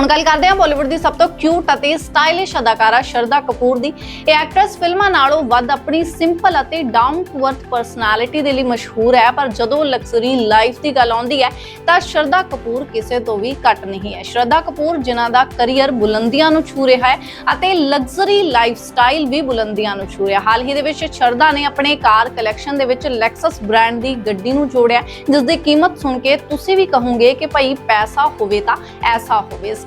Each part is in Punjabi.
ਹੁਣ ਗੱਲ ਕਰਦੇ ਹਾਂ ਬਾਲੀਵੁੱਡ ਦੀ ਸਭ ਤੋਂ ਕਿਊਟ ਅਤੇ ਸਟਾਈਲਿਸ਼ ਅਦਾਕਾਰਾ ਸ਼ਰਦਾ ਕਪੂਰ ਦੀ। ਇਹ ਐਕਟਰੈਸ ਫਿਲਮਾਂ ਨਾਲੋਂ ਵੱਧ ਆਪਣੀ ਸਿੰਪਲ ਅਤੇ ਡਾਊਨ ਟੂ ਅਰਥ ਪਰਸਨੈਲਿਟੀ ਦੇ ਲਈ ਮਸ਼ਹੂਰ ਹੈ, ਪਰ ਜਦੋਂ ਲਗਜ਼ਰੀ ਲਾਈਫ ਦੀ ਗੱਲ ਆਉਂਦੀ ਹੈ, ਤਾਂ ਸ਼ਰਦਾ ਕਪੂਰ ਕਿਸੇ ਤੋਂ ਵੀ ਘੱਟ ਨਹੀਂ ਹੈ। ਸ਼ਰਦਾ ਕਪੂਰ ਜਿਨ੍ਹਾਂ ਦਾ ਕੈਰੀਅਰ ਬੁਲੰਦੀਆਂ ਨੂੰ ਛੂ ਰਿਹਾ ਹੈ ਅਤੇ ਲਗਜ਼ਰੀ ਲਾਈਫ ਸਟਾਈਲ ਵੀ ਬੁਲੰਦੀਆਂ ਨੂੰ ਛੂ ਰਿਹਾ। ਹਾਲ ਹੀ ਦੇ ਵਿੱਚ ਸ਼ਰਦਾ ਨੇ ਆਪਣੇ ਕਾਰ ਕਲੈਕਸ਼ਨ ਦੇ ਵਿੱਚ ਲੈਕਸਸ ਬ੍ਰਾਂਡ ਦੀ ਗੱਡੀ ਨੂੰ ਜੋੜਿਆ ਜਿਸ ਦੀ ਕੀਮਤ ਸੁਣ ਕੇ ਤੁਸੀਂ ਵੀ ਕਹੋਗੇ ਕਿ ਭਾਈ ਪੈਸਾ ਹੋਵੇ ਤਾਂ ਐਸਾ ਹੋਵੇ। ਇਸ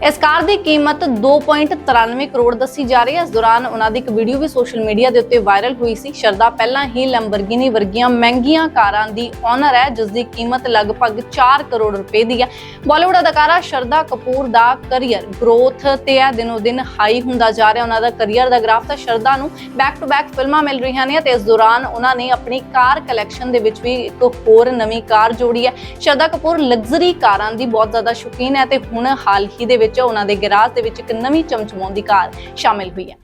ਇਸ ਕਾਰ ਦੀ ਕੀਮਤ 2.93 ਕਰੋੜ ਦੱਸੀ ਜਾ ਰਹੀ ਹੈ। ਇਸ ਦੌਰਾਨ ਉਹਨਾਂ ਦੀ ਇੱਕ ਵੀਡੀਓ ਵੀ ਸੋਸ਼ਲ ਮੀਡੀਆ ਦੇ ਉੱਤੇ ਵਾਇਰਲ ਹੋਈ ਸੀ। ਸ਼ਰਦਾ ਪਹਿਲਾਂ ਹੀ ਲੈਂਬਰਗਿਨੀ ਵਰਗੀਆਂ ਮਹਿੰਗੀਆਂ ਕਾਰਾਂ ਦੀ ਓਨਰ ਹੈ, ਜਿਸ ਦੀ ਕੀਮਤ ਲਗਭਗ 4 ਕਰੋੜ ਰੁਪਏ ਦੀ ਹੈ। ਬਾਲੀਵੁੱਡ ਅਦਾਕਾਰਾ ਸ਼ਰਦਾ ਕਪੂਰ ਦਾ ਕਰੀਅਰ ਗਰੋਥ ਤੇ ਹੈ। ਦਿਨੋ ਦਿਨ ਹਾਈ ਹੁੰਦਾ ਜਾ ਰਿਹਾ। ਉਹਨਾਂ ਦਾ ਕਰੀਅਰ ਦਾ ਗ੍ਰਾਫ ਤਾਂ ਸ਼ਰਦਾ ਨੂੰ ਬੈਕ ਟੂ ਬੈਕ ਫਿਲਮਾਂ ਮਿਲ ਰਹੀਆਂ ਨੇ ਤੇ ਇਸ ਦੌਰਾਨ ਉਹਨਾਂ ਨੇ ਆਪਣੀ ਕਾਰ ਕਲੈਕਸ਼ਨ ਦੇ ਵਿੱਚ ਵੀ ਇੱਕ ਹੋਰ ਨਵੀਂ ਕਾਰ ਜੋੜੀ ਹੈ। ਸ਼ਰਦਾ ਕਪੂਰ ਲਗਜ਼ਰੀ ਕਾਰਾਂ ਦੀ ਬਹੁਤ ਜ਼ਿਆਦਾ ਸ਼ੌਕੀਨ ਹੈ ਤੇ ਹੁਣ ਹਾਲ ਹੀ ਦੇ ਵਿੱਚ ਵਿੱਚ ਉਹਨਾਂ ਦੇ ਗੈਰਾਜ ਦੇ ਵਿੱਚ ਇੱਕ ਨਵੀਂ ਚਮਚਮਾਉਂਦੀ ਕਾਰ ਸ਼ਾਮਿਲ ਹੋਈ ਹੈ।